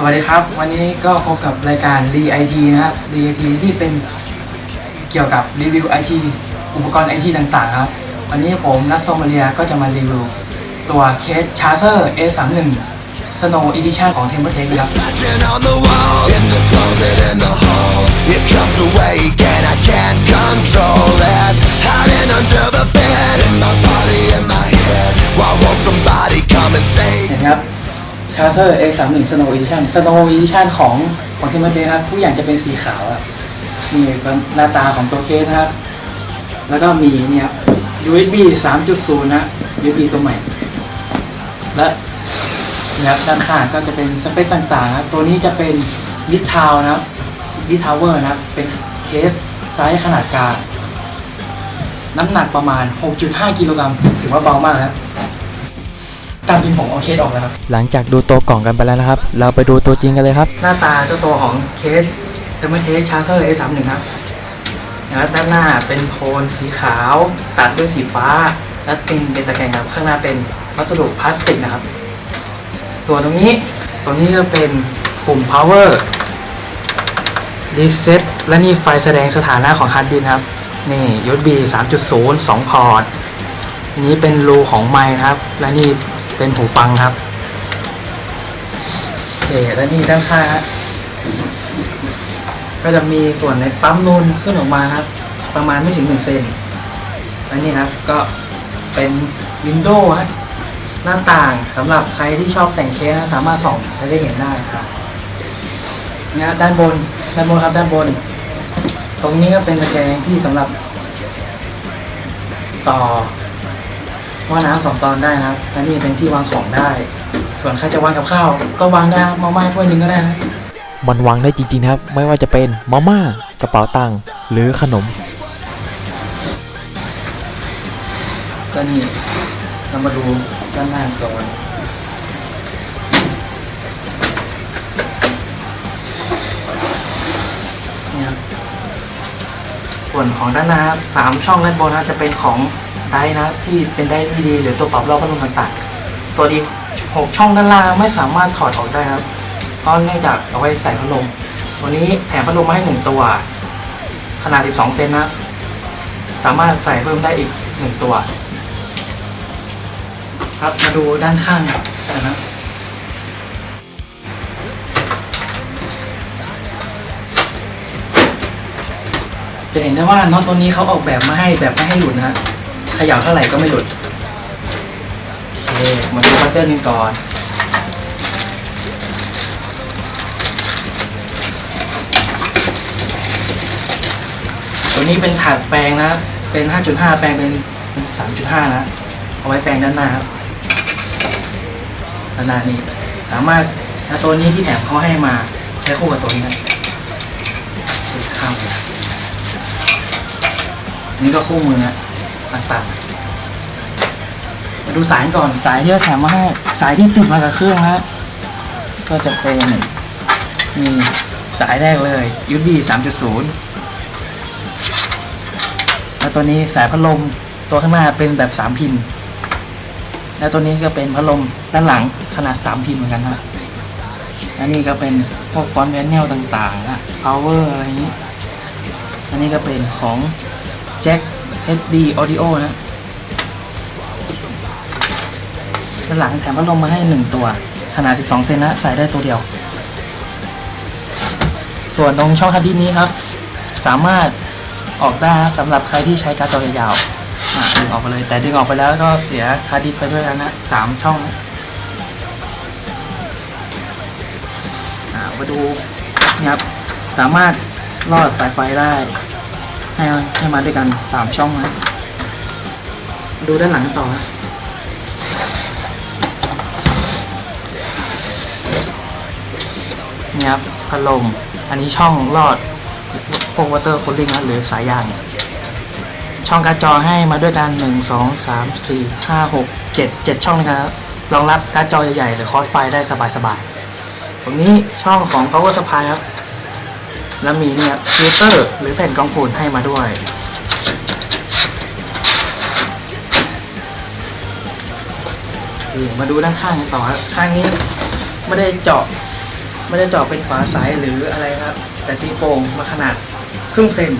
สวัสดีครับ วันนี้ก็พบกับรายการ리ไอทีนะครับดีไอทีที่เป็นเกี่ยวกับรีวิวไอทีอุปกรณ์ไอทีต่างๆ ครับ วันนี้ผมนัทโซมาเลียก็จะมารีวิว ตัวเคสชาร์เซอร์ A31 Snow Edition ของ t e m p e r t e ครับ ชาร์เตอร์โนว์อีวิชั่นสโนว์อีวิชั่นของของเทมเพลครับ ทุกอย่างจะเป็นสีขาวครับนี่หน้าตาของตัวเคสนะครับ แล้วก็มีเนี่ย USB 3.0 นะ USB ตัวใหม่ และนะครับด้านข้างก็จะเป็นสเปคต่างๆนะตัวนี้จะเป็นวิทาวนะวิทาวเวอร์นะเป็นเคสไซส์ขนาดกลางน้ำหนักประมาณ 6.5 กิโลกรัมถือว่าเบามากนะครับ ตามจริงผมเอาเคสออกแล้วครับ หลังจากดูตัวกล่องกันไปแล้วนะครับ เราไปดูตัวจริงกันเลยครับ หน้าตาเจ้าตัวของเคสเทอร์เมเทชาร์เซอร์ A31 ครับนะครับด้านหน้าเป็นโทนสีขาว ตัดด้วยสีฟ้า และเป็นเป็นตะแกรงครับ ข้างหน้าเป็นวัสดุพลาสติกนะครับ ส่วนตรงนี้ตรงนี้ก็เป็นปุ่ม power reset และนี่ไฟแสดงสถานะของฮาร์ดดิสก์ครับ นี่ USB 3.0 2 พอร์ตนี้เป็นรูของไมค์นะครับ และนี่ เป็นหูฟังครับโอเคแล้วนี่ด้านข้างก็จะมีส่วนในปั๊มนูนขึ้นออกมาครับ ประมาณไม่ถึง1เซนและนี่ครับก็เป็นวินโดว์ฮะหน้าต่างสำหรับใครที่ชอบแต่งเคสนะสามารถส่องและได้เห็นได้ครับเนี่ยฮะด้านบนด้านบนครับด้านบน ตรงนี้ก็เป็นตะแกรงที่สำหรับต่อ หม้อน้ำสองตอนได้นะครับและนี่เป็นที่วางของได้ ส่วนใครจะวางกับข้าว ก็วางได้ครับมาม่าถ้วยหนึ่งก็ได้นะมันวางได้จริงๆนะครับ ไม่ว่าจะเป็นมาม่ากระเป๋าตังค์หรือขนม ก็นี่เรามาดูด้านหน้าก่อนนี่ครับส่วนของด้านหน้าครับสามช่องด้านบนนะจะเป็นของ ไดร์นะที่เป็นไดร์ดีหรือตัวปรับรอบพัดลมต่างๆ ส่วนอีกหกช่องด้านล่างไม่สามารถถอดออกได้ครับ เพราะเนื่องจากเอาไว้ใส่พัดลมตัวนี้แถมพัดลมมาให้หนึ่งตัว ขนาด 12 เซนนะ สามารถใส่เพิ่มได้อีกหนึ่งตัว ครับมาดูด้านข้างกันนะจะเห็นได้ว่าน็อตตัวนี้เขาออกแบบมาให้แบบไม่ให้หลุดนะ ขย่าเท่าไหร่ก็ไม่หลุดโอเคมาดูบัตเตอร์กันก่อนตัวนี้เป็นถาดแปลงนะ เป็น 5.5 แปลงเป็น 3.5 นะ เอาไว้แปลงด้านหน้าครับด้านหน้านี้ สามารถนะตัวนี้ที่แถมเขาให้มาใช้คู่กับตัวนี้นะข้ามนี่ก็คู่มือนะ ต่างๆ มาดูสายก่อนสายที่เขาแถมมาให้สายที่ติดมากับเครื่องนะก็จะเป็นมีสายแรกเลย USB 3.0 แล้วตัวนี้สายพัดลมตัวข้างหน้าเป็นแบบ 3 พิน และตัวนี้ก็เป็นพัดลมด้านหลังขนาด 3 พินเหมือนกันนะและนี่ก็เป็นพวกฟอนต์แวนเนลต่างๆนะ power อะไรอย่างนี้ อันนี้ก็เป็นของ Jack HD Audio นะด้านหลังแถมพัดลมมาให้1ตัว ขนาด 12 เซนนะใส่ได้ตัวเดียว ส่วนตรงช่องฮาร์ดดิสนี้ครับ สามารถออกได้สำหรับใครที่ใช้การ์ดจอยาวๆดึงออกไปเลย แต่ดึงออกไปแล้วก็เสียฮาร์ดดิสไปด้วยกันนะสามช่องอะมาดูนี่ยครับสามารถลอดสายไฟได้ ให้ให้มาด้วยกันสามช่องนะดูด้านหลังต่อนะเนี่ยครับพัดลมอันนี้ช่องลอดพวกวอเตอร์คูลิ่งนะหรือสายยางช่องการ์ดจอให้มาด้วยกัน 1 2 3 4 5 6 7 7 ช่องนะครับรองรับการ์ดจอใหญ่ๆ หรือคอร์สไฟได้สบายๆตรงนี้ช่องของ power supply ครับ แล้วมีเนี่ยฟิลเตอร์หรือแผ่นกรองฝุ่นให้มาด้วย มาดูด้านข้างกันต่อครับข้างนี้ไม่ได้เจาะไม่ได้เจาะเป็นฝาใสหรืออะไรครับ แต่ตีโป่งมาขนาดครึ่งเซน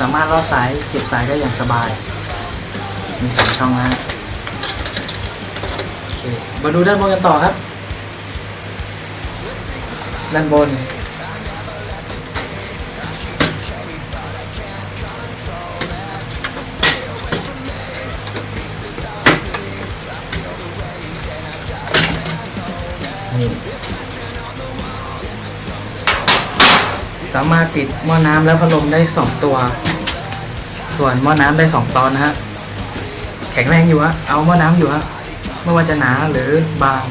สามารถลอดสายเก็บสายได้อย่างสบาย มีสามช่องนะฮะโอเคมาดูด้านบนกันต่อครับ ด้านบน นี่ สามารถติดหม้อน้ำและพัดลมได้ 2 ตัว ส่วนหม้อน้ำได้ 2 ตอนนะฮะแข็งแรงอยู่ฮะเอาหม้อน้ำอยู่ฮะไม่ว่าจะหนาหรือบาง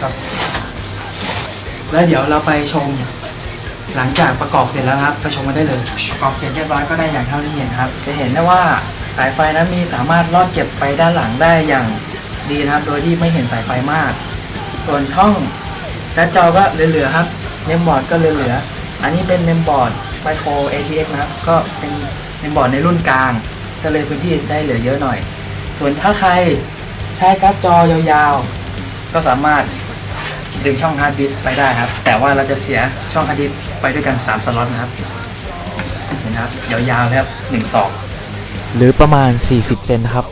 ครับแล้วเดี๋ยวเราไปชมหลังจากประกอบเสร็จแล้วครับไปชมกันได้เลยประกอบเสร็จเรียบร้อยก็ได้อย่างเท่าที่เห็นครับ จะเห็นได้ว่าสายไฟนั้นมีสามารถลอดเก็บไปด้านหลังได้อย่างดีนะครับ โดยที่ไม่เห็นสายไฟมาก ส่วนช่องการ์ดจอก็เหลือๆครับ เมมบอร์ดก็เหลือๆอันนี้เป็นเมมบอร์ดไมโคร ATX นะครับ ก็เป็นเมมบอร์ดในรุ่นกลาง ก็เลยพื้นที่ได้เหลือเยอะหน่อย ส่วนถ้าใครใช้การ์ดจอยาวๆ ก็สามารถดึงช่องฮาร์ดดิสก์ไปได้ครับ แต่ว่าเราจะเสียช่องฮาร์ดดิสก์ไปด้วยกัน 3 สล็อตนะครับเห็นนะครับ ยาวๆเลยครับ1 2 หรือประมาณ 40 เซนนะครับ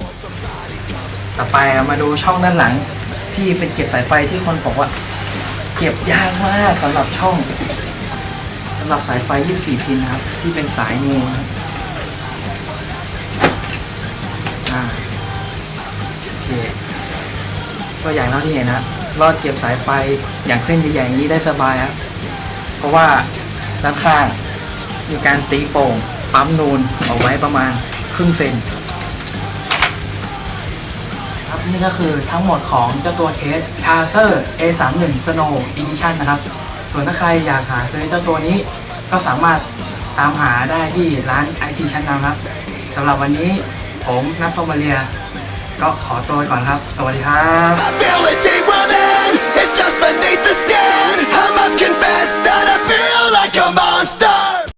ต่อไปเรามาดูช่องด้านหลังที่เป็นเก็บสายไฟที่คนบอกว่า เก็บยากมากสำหรับช่องสำหรับสายไฟ 24 พินนะครับ ที่เป็นสายนูนะครับอ่าโอเคก็อย่างเท่าที่เห็นนะครับรอดเก็บสายไฟอย่างเส้นใหญ่ๆอย่างนี้ได้สบายครับเพราะว่าด้านข้างมีการตีโป่งปั๊มนูนเอาไว้ประมาณครึ่งเซน ครับนี่ก็คือทั้งหมดของเจ้าตัวเคส c h a r c e r A31 Snow Edition นะครับ ส่วนถ้าใครอยากหาซื้อเจ้าตัวนี้ก็สามารถตามหาได้ที่ร้าน IT ชั้นนำครับสำหรับวันนี้ผมนัทโซมาเลีย ก็ขอตัวก่อนครับ สวัสดีครับ It's just beneath the skin I must confess that I feel like a monster